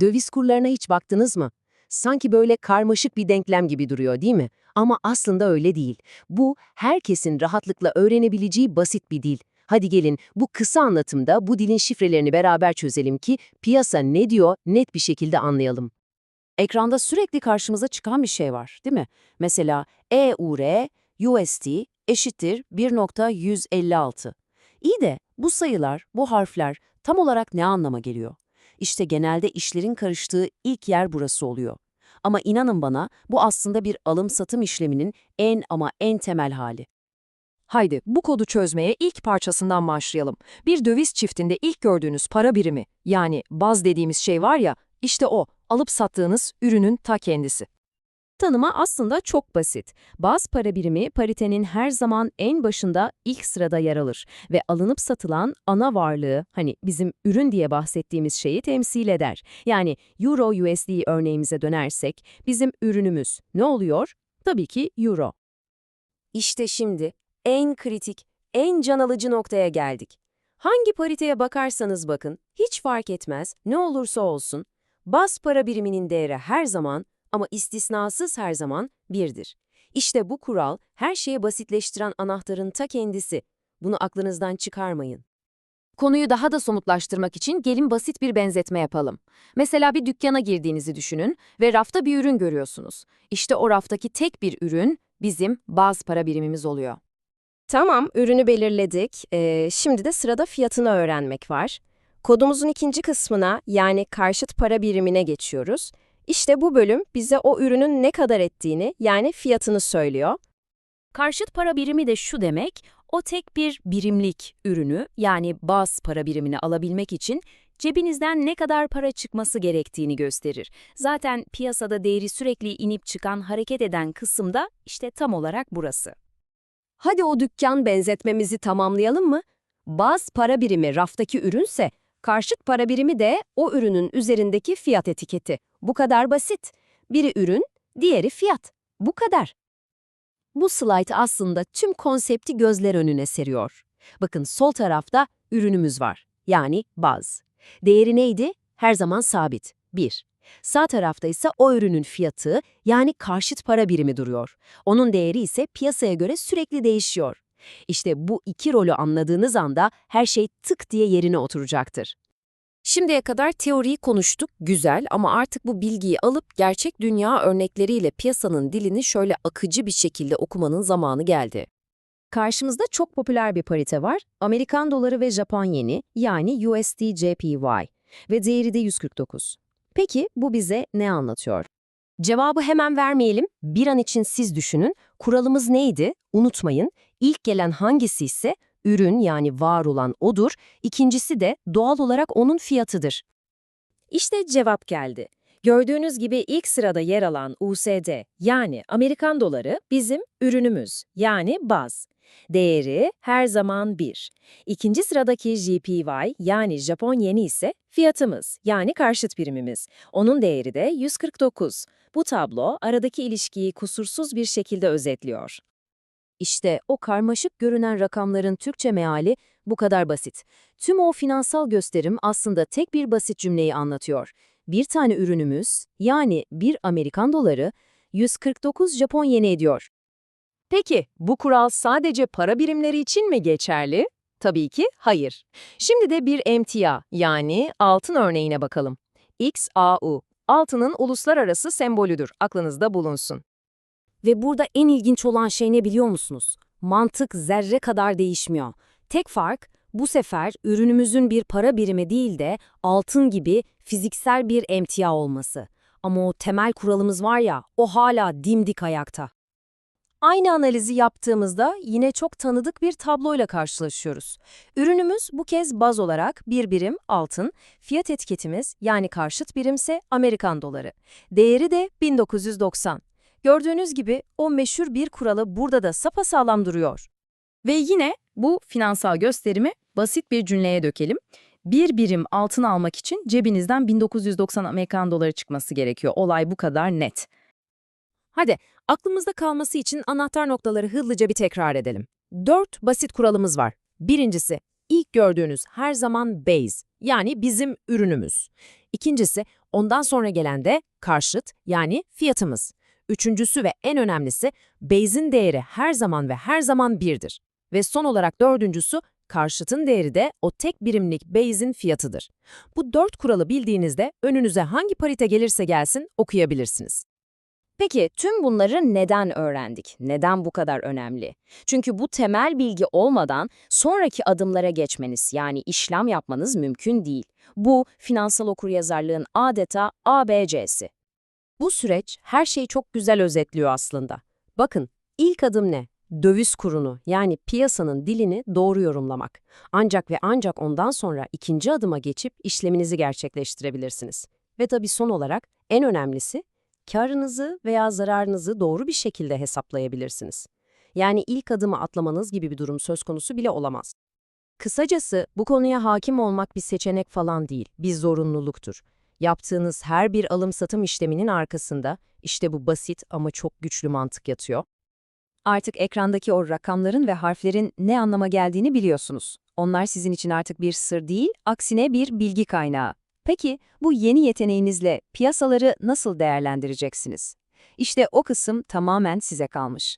Döviz kurlarına hiç baktınız mı? Sanki böyle karmaşık bir denklem gibi duruyor değil mi? Ama aslında öyle değil. Bu herkesin rahatlıkla öğrenebileceği basit bir dil. Hadi gelin bu kısa anlatımda bu dilin şifrelerini beraber çözelim ki piyasa ne diyor net bir şekilde anlayalım. Ekranda sürekli karşımıza çıkan bir şey var, değil mi? Mesela EUR USD eşittir 1.156. İyi de bu sayılar, bu harfler tam olarak ne anlama geliyor? İşte genelde işlerin karıştığı ilk yer burası oluyor. Ama inanın bana bu aslında bir alım-satım işleminin en ama en temel hali. Haydi bu kodu çözmeye ilk parçasından başlayalım. Bir döviz çiftinde ilk gördüğünüz para birimi, yani baz dediğimiz şey var ya, işte o, alıp sattığınız ürünün ta kendisi. Tanıma aslında çok basit. Baz para birimi paritenin her zaman en başında ilk sırada yer alır ve alınıp satılan ana varlığı, hani bizim ürün diye bahsettiğimiz şeyi temsil eder. Yani Euro USD örneğimize dönersek bizim ürünümüz ne oluyor? Tabii ki Euro. İşte şimdi en kritik, en can alıcı noktaya geldik. Hangi pariteye bakarsanız bakın, hiç fark etmez, ne olursa olsun, baz para biriminin değeri her zaman ama istisnasız her zaman birdir. İşte bu kural her şeyi basitleştiren anahtarın ta kendisi. Bunu aklınızdan çıkarmayın. Konuyu daha da somutlaştırmak için gelin basit bir benzetme yapalım. Mesela bir dükkana girdiğinizi düşünün ve rafta bir ürün görüyorsunuz. İşte o raftaki tek bir ürün bizim baz para birimimiz oluyor. Tamam, ürünü belirledik. Ee, şimdi de sırada fiyatını öğrenmek var. Kodumuzun ikinci kısmına yani karşıt para birimine geçiyoruz. İşte bu bölüm bize o ürünün ne kadar ettiğini yani fiyatını söylüyor. Karşıt para birimi de şu demek, o tek bir birimlik ürünü yani baz para birimini alabilmek için cebinizden ne kadar para çıkması gerektiğini gösterir. Zaten piyasada değeri sürekli inip çıkan, hareket eden kısımda işte tam olarak burası. Hadi o dükkan benzetmemizi tamamlayalım mı? Baz para birimi raftaki ürünse, karşıt para birimi de o ürünün üzerindeki fiyat etiketi. Bu kadar basit. Biri ürün, diğeri fiyat. Bu kadar. Bu slide aslında tüm konsepti gözler önüne seriyor. Bakın sol tarafta ürünümüz var. Yani baz. Değeri neydi? Her zaman sabit. 1. Sağ tarafta ise o ürünün fiyatı yani karşıt para birimi duruyor. Onun değeri ise piyasaya göre sürekli değişiyor. İşte bu iki rolü anladığınız anda her şey tık diye yerine oturacaktır. Şimdiye kadar teoriyi konuştuk, güzel ama artık bu bilgiyi alıp gerçek dünya örnekleriyle piyasanın dilini şöyle akıcı bir şekilde okumanın zamanı geldi. Karşımızda çok popüler bir parite var. Amerikan doları ve Japon yeni yani USD-JPY ve değeri de 149. Peki bu bize ne anlatıyor? Cevabı hemen vermeyelim. Bir an için siz düşünün. Kuralımız neydi? Unutmayın. İlk gelen hangisi ise ürün yani var olan odur. İkincisi de doğal olarak onun fiyatıdır. İşte cevap geldi. Gördüğünüz gibi ilk sırada yer alan USD yani Amerikan doları bizim ürünümüz yani baz. Değeri her zaman 1. İkinci sıradaki JPY yani Japon yeni ise fiyatımız yani karşıt birimimiz. Onun değeri de 149. Bu tablo aradaki ilişkiyi kusursuz bir şekilde özetliyor. İşte o karmaşık görünen rakamların Türkçe meali bu kadar basit. Tüm o finansal gösterim aslında tek bir basit cümleyi anlatıyor. Bir tane ürünümüz, yani bir Amerikan doları, 149 Japon yeni ediyor. Peki, bu kural sadece para birimleri için mi geçerli? Tabii ki hayır. Şimdi de bir emtia yani altın örneğine bakalım. XAU, altının uluslararası sembolüdür, aklınızda bulunsun. Ve burada en ilginç olan şey ne biliyor musunuz? Mantık zerre kadar değişmiyor. Tek fark bu sefer ürünümüzün bir para birimi değil de altın gibi fiziksel bir emtia olması. Ama o temel kuralımız var ya, o hala dimdik ayakta. Aynı analizi yaptığımızda yine çok tanıdık bir tabloyla karşılaşıyoruz. Ürünümüz bu kez baz olarak bir birim altın, fiyat etiketimiz yani karşıt birimse Amerikan doları. Değeri de 1990. Gördüğünüz gibi o meşhur bir kuralı burada da sapasağlam duruyor. Ve yine bu finansal gösterimi basit bir cümleye dökelim. Bir birim altın almak için cebinizden 1990 Amerikan doları çıkması gerekiyor. Olay bu kadar net. Hadi aklımızda kalması için anahtar noktaları hızlıca bir tekrar edelim. Dört basit kuralımız var. Birincisi, ilk gördüğünüz her zaman base, yani bizim ürünümüz. İkincisi, ondan sonra gelen de karşıt yani fiyatımız. Üçüncüsü ve en önemlisi, base'in değeri her zaman ve her zaman birdir. Ve son olarak dördüncüsü, karşıtın değeri de o tek birimlik base'in fiyatıdır. Bu dört kuralı bildiğinizde önünüze hangi parite gelirse gelsin okuyabilirsiniz. Peki tüm bunları neden öğrendik? Neden bu kadar önemli? Çünkü bu temel bilgi olmadan sonraki adımlara geçmeniz yani işlem yapmanız mümkün değil. Bu finansal okuryazarlığın adeta ABC'si. Bu süreç her şeyi çok güzel özetliyor aslında. Bakın, ilk adım ne? Döviz kurunu yani piyasanın dilini doğru yorumlamak. Ancak ve ancak ondan sonra ikinci adıma geçip işleminizi gerçekleştirebilirsiniz. Ve tabii son olarak en önemlisi karınızı veya zararınızı doğru bir şekilde hesaplayabilirsiniz. Yani ilk adımı atlamanız gibi bir durum söz konusu bile olamaz. Kısacası bu konuya hakim olmak bir seçenek falan değil, bir zorunluluktur. Yaptığınız her bir alım-satım işleminin arkasında işte bu basit ama çok güçlü mantık yatıyor. Artık ekrandaki o rakamların ve harflerin ne anlama geldiğini biliyorsunuz. Onlar sizin için artık bir sır değil, aksine bir bilgi kaynağı. Peki bu yeni yeteneğinizle piyasaları nasıl değerlendireceksiniz? İşte o kısım tamamen size kalmış.